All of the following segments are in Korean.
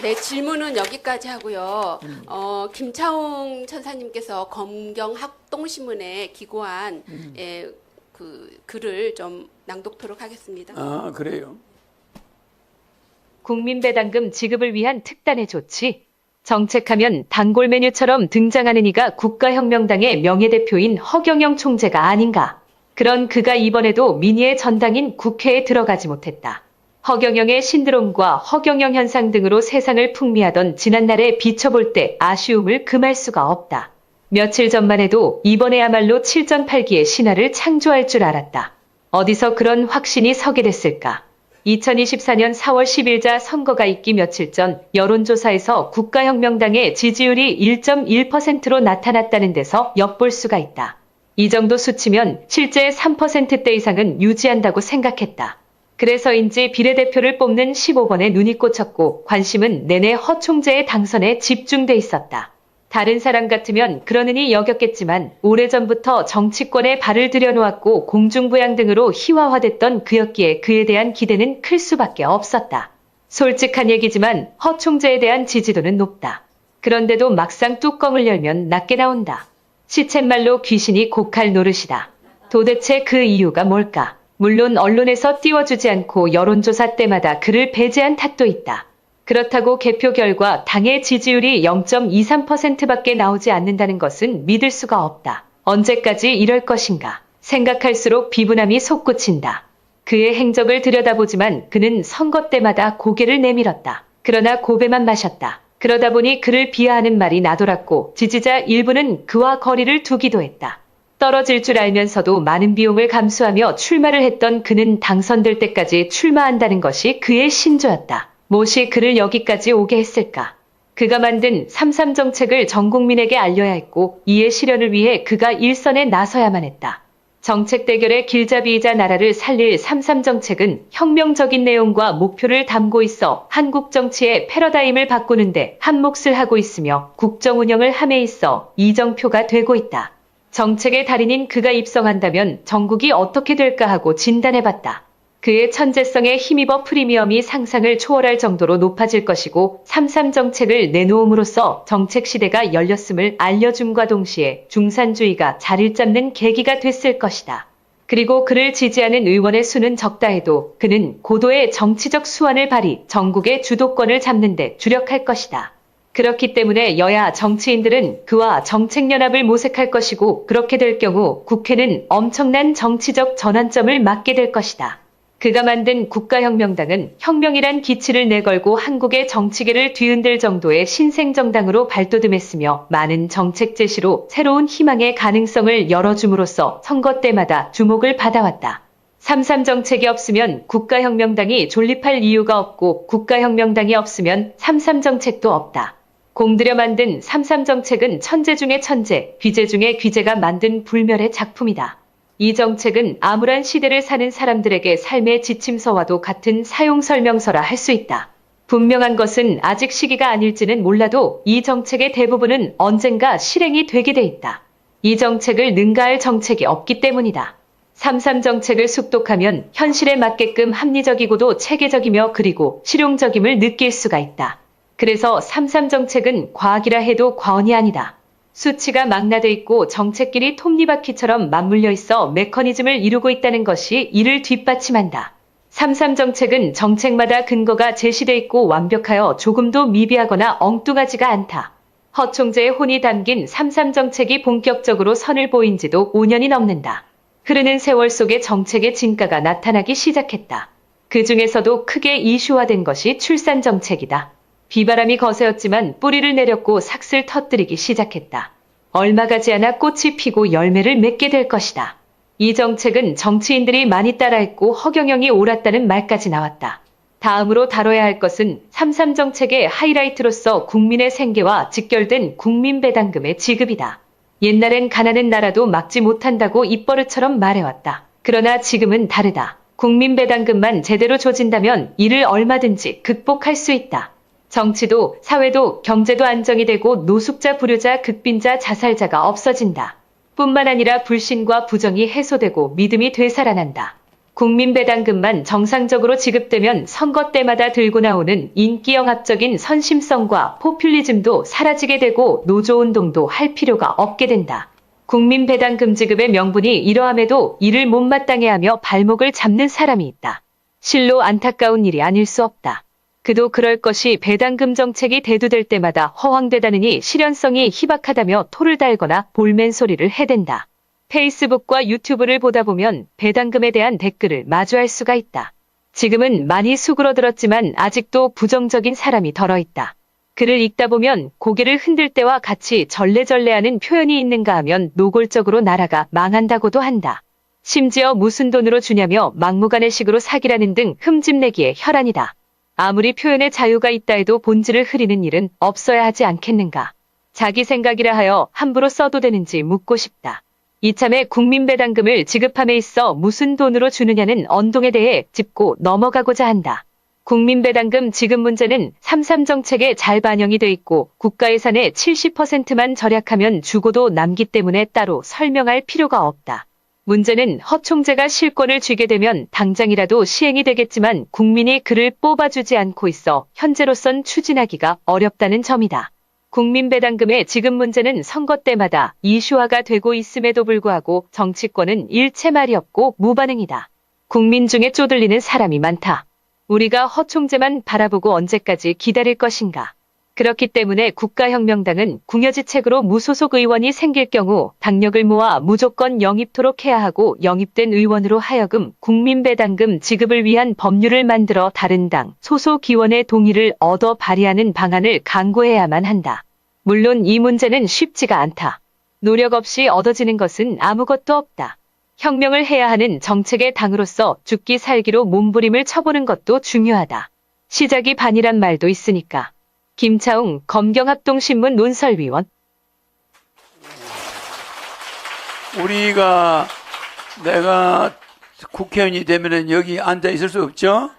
네, 질문은 여기까지 하고요. 어, 김차홍 천사님께서 검경 합동신문에 기고한 예, 그 글을 좀 낭독토록 하겠습니다. 아, 그래요. 국민배당금 지급을 위한 특단의 조치. 정책하면 단골 메뉴처럼 등장하는 이가 국가혁명당의 명예대표인 허경영 총재가 아닌가. 그런 그가 이번에도 민의의 전당인 국회에 들어가지 못했다. 허경영의 신드롬과 허경영 현상 등으로 세상을 풍미하던 지난날에 비춰볼 때 아쉬움을 금할 수가 없다. 며칠 전만 해도 이번에야말로 7전 8기의 신화를 창조할 줄 알았다. 어디서 그런 확신이 서게 됐을까? 2024년 4월 10일자 선거가 있기 며칠 전 여론조사에서 국가혁명당의 지지율이 1.1%로 나타났다는 데서 엿볼 수가 있다. 이 정도 수치면 실제 3%대 이상은 유지한다고 생각했다. 그래서인지 비례대표를 뽑는 15번에 눈이 꽂혔고 관심은 내내 허 총재의 당선에 집중돼 있었다. 다른 사람 같으면 그러느니 여겼겠지만 오래전부터 정치권에 발을 들여놓았고 공중부양 등으로 희화화됐던 그였기에 그에 대한 기대는 클 수밖에 없었다. 솔직한 얘기지만 허 총재에 대한 지지도는 높다. 그런데도 막상 뚜껑을 열면 낮게 나온다. 시쳇말로 귀신이 곡할 노릇이다. 도대체 그 이유가 뭘까? 물론 언론에서 띄워주지 않고 여론조사 때마다 그를 배제한 탓도 있다. 그렇다고 개표 결과 당의 지지율이 0.23%밖에 나오지 않는다는 것은 믿을 수가 없다. 언제까지 이럴 것인가? 생각할수록 비분함이 솟구친다. 그의 행적을 들여다보지만 그는 선거 때마다 고개를 내밀었다. 그러나 고배만 마셨다. 그러다 보니 그를 비하하는 말이 나돌았고 지지자 일부는 그와 거리를 두기도 했다. 떨어질 줄 알면서도 많은 비용을 감수하며 출마를 했던 그는 당선될 때까지 출마한다는 것이 그의 신조였다. 무엇이 그를 여기까지 오게 했을까? 그가 만든 3.3 정책을 전 국민에게 알려야 했고 이의 실현을 위해 그가 일선에 나서야만 했다. 정책 대결의 길잡이이자 나라를 살릴 3.3 정책은 혁명적인 내용과 목표를 담고 있어 한국 정치의 패러다임을 바꾸는데 한 몫을 하고 있으며 국정 운영을 함에 있어 이정표가 되고 있다. 정책의 달인인 그가 입성한다면 전국이 어떻게 될까 하고 진단해봤다. 그의 천재성에 힘입어 프리미엄이 상상을 초월할 정도로 높아질 것이고 3.3 정책을 내놓음으로써 정책 시대가 열렸음을 알려줌과 동시에 중산주의가 자리를 잡는 계기가 됐을 것이다. 그리고 그를 지지하는 의원의 수는 적다 해도 그는 고도의 정치적 수완을 발휘 전국의 주도권을 잡는 데 주력할 것이다. 그렇기 때문에 여야 정치인들은 그와 정책연합을 모색할 것이고 그렇게 될 경우 국회는 엄청난 정치적 전환점을 맞게 될 것이다. 그가 만든 국가혁명당은 혁명이란 기치를 내걸고 한국의 정치계를 뒤흔들 정도의 신생정당으로 발돋움했으며 많은 정책 제시로 새로운 희망의 가능성을 열어줌으로써 선거 때마다 주목을 받아왔다. 3.3 정책이 없으면 국가혁명당이 존립할 이유가 없고 국가혁명당이 없으면 3.3 정책도 없다. 공들여 만든 3.3 정책은 천재 중의 천재, 귀재 중의 귀재가 만든 불멸의 작품이다. 이 정책은 암울한 시대를 사는 사람들에게 삶의 지침서와도 같은 사용 설명서라 할 수 있다. 분명한 것은 아직 시기가 아닐지는 몰라도 이 정책의 대부분은 언젠가 실행이 되게 돼 있다. 이 정책을 능가할 정책이 없기 때문이다. 3.3 정책을 숙독하면 현실에 맞게끔 합리적이고도 체계적이며 그리고 실용적임을 느낄 수가 있다. 그래서 3.3 정책은 과학이라 해도 과언이 아니다. 수치가 망라돼 있고 정책끼리 톱니바퀴처럼 맞물려 있어 메커니즘을 이루고 있다는 것이 이를 뒷받침한다. 3.3 정책은 정책마다 근거가 제시돼 있고 완벽하여 조금도 미비하거나 엉뚱하지가 않다. 허 총재의 혼이 담긴 3.3 정책이 본격적으로 선을 보인 지도 5년이 넘는다. 흐르는 세월 속에 정책의 진가가 나타나기 시작했다. 그 중에서도 크게 이슈화된 것이 출산 정책이다. 비바람이 거세었지만 뿌리를 내렸고 삭슬 터뜨리기 시작했다. 얼마 가지 않아 꽃이 피고 열매를 맺게 될 것이다. 이 정책은 정치인들이 많이 따라했고 허경영이 옳았다는 말까지 나왔다. 다음으로 다뤄야 할 것은 3.3 정책의 하이라이트로서 국민의 생계와 직결된 국민배당금의 지급이다. 옛날엔 가난한 나라도 막지 못한다고 입버릇처럼 말해왔다. 그러나 지금은 다르다. 국민배당금만 제대로 조진다면 이를 얼마든지 극복할 수 있다. 정치도 사회도 경제도 안정이 되고 노숙자 불효자 극빈자 자살자가 없어진다. 뿐만 아니라 불신과 부정이 해소되고 믿음이 되살아난다. 국민 배당금만 정상적으로 지급되면 선거 때마다 들고 나오는 인기영합적인 선심성과 포퓰리즘도 사라지게 되고 노조운동도 할 필요가 없게 된다. 국민 배당금 지급의 명분이 이러함에도 이를 못마땅해 하며 발목을 잡는 사람이 있다. 실로 안타까운 일이 아닐 수 없다. 그도 그럴 것이 배당금 정책이 대두될 때마다 허황되다느니 실현성이 희박하다며 토를 달거나 볼멘 소리를 해댄다. 페이스북과 유튜브를 보다 보면 배당금에 대한 댓글을 마주할 수가 있다. 지금은 많이 수그러들었지만 아직도 부정적인 사람이 덜어 있다. 글을 읽다 보면 고개를 흔들 때와 같이 절레절레하는 표현이 있는가 하면 노골적으로 나라가 망한다고도 한다. 심지어 무슨 돈으로 주냐며 막무가내식으로 사기라는 등 흠집내기에 혈안이다. 아무리 표현의 자유가 있다 해도 본질을 흐리는 일은 없어야 하지 않겠는가. 자기 생각이라 하여 함부로 써도 되는지 묻고 싶다. 이참에 국민배당금을 지급함에 있어 무슨 돈으로 주느냐는 언동에 대해 짚고 넘어가고자 한다. 국민배당금 지급 문제는 3.3 정책에 잘 반영이 돼 있고 국가 예산의 70%만 절약하면 주고도 남기 때문에 따로 설명할 필요가 없다. 문제는 허 총재가 실권을 쥐게 되면 당장이라도 시행이 되겠지만 국민이 그를 뽑아주지 않고 있어 현재로선 추진하기가 어렵다는 점이다. 국민배당금의 지급 문제는 선거 때마다 이슈화가 되고 있음에도 불구하고 정치권은 일체 말이 없고 무반응이다. 국민 중에 쪼들리는 사람이 많다. 우리가 허 총재만 바라보고 언제까지 기다릴 것인가. 그렇기 때문에 국가혁명당은 궁여지책으로 무소속 의원이 생길 경우 당력을 모아 무조건 영입토록 해야 하고 영입된 의원으로 하여금 국민배당금 지급을 위한 법률을 만들어 다른 당 소속 의원의 동의를 얻어 발의하는 방안을 강구해야만 한다. 물론 이 문제는 쉽지가 않다. 노력 없이 얻어지는 것은 아무것도 없다. 혁명을 해야 하는 정책의 당으로서 죽기 살기로 몸부림을 쳐보는 것도 중요하다. 시작이 반이란 말도 있으니까. 김차웅 검경합동신문 논설위원 우리가 내가 국회의원이 되면은 여기 앉아 있을 수 없죠?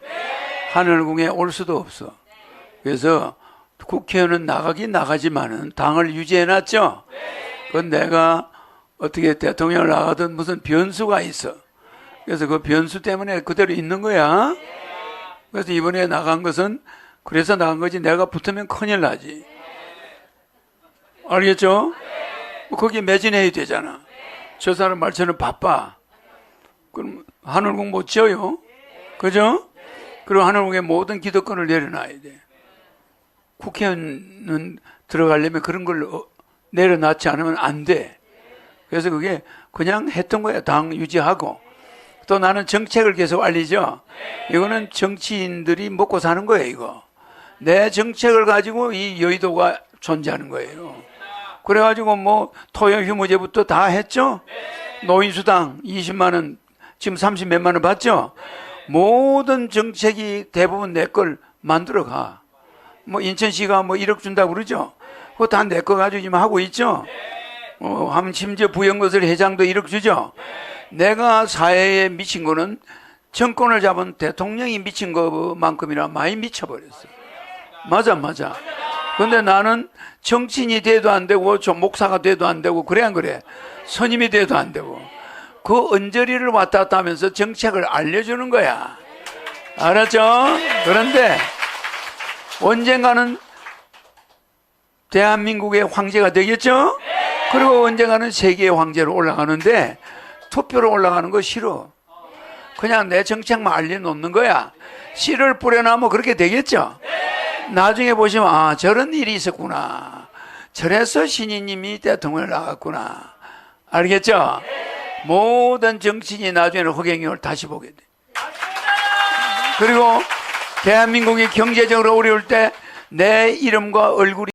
하늘궁에 올 수도 없어. 그래서 국회의원은 나가긴 나가지만은 당을 유지해 놨죠? 그건 내가 어떻게 대통령을 나가든 무슨 변수가 있어. 그래서 그 변수 때문에 그대로 있는 거야. 그래서 이번에 나간 것은 그래서 나간 거지 내가 붙으면 큰일 나지. 알겠죠? 거기 매진해야 되잖아. 저 사람 말처럼 바빠. 그럼 하늘궁 못 지어요? 그죠? 그리고 하늘궁에 모든 기득권을 내려놔야 돼. 국회의원은 들어가려면 그런 걸 어, 내려놨지 않으면 안 돼. 그래서 그게 그냥 했던 거야. 당 유지하고. 또 나는 정책을 계속 알리죠. 이거는 정치인들이 먹고 사는 거예요, 이거. 내 정책을 가지고 이 여의도가 존재하는 거예요. 그래가지고 뭐 토요 휴무제부터 다 했죠. 노인수당 20만 원 지금 30 몇만 원 받죠. 모든 정책이 대부분 내 걸 만들어 가. 뭐 인천시가 뭐 1억 준다고 그러죠. 그거 다 내 거 가지고 지금 하고 있죠. 어, 하면 심지어 부영거슬 회장도 1억 주죠. 내가 사회에 미친 거는 정권을 잡은 대통령이 미친 것만큼이나 많이 미쳐버렸어. 맞아, 맞아. 근데 나는 정치인이 돼도 안 되고, 좀 목사가 돼도 안 되고, 그래, 안 그래? 선임이 돼도 안 되고. 그 언저리를 왔다 갔다 하면서 정책을 알려주는 거야. 알았죠? 그런데 언젠가는 대한민국의 황제가 되겠죠? 그리고 언젠가는 세계의 황제로 올라가는데 투표로 올라가는 거 싫어. 그냥 내 정책만 알려놓는 거야. 씨를 뿌려놔면 그렇게 되겠죠? 나중에 보시면 아 저런 일이 있었구나. 저래서 신인님이 대통령을 나갔구나. 알겠죠? 모든 정치인이 나중에는 허경영을 다시 보게 돼. 그리고 대한민국이 경제적으로 어려울 때 내 이름과 얼굴이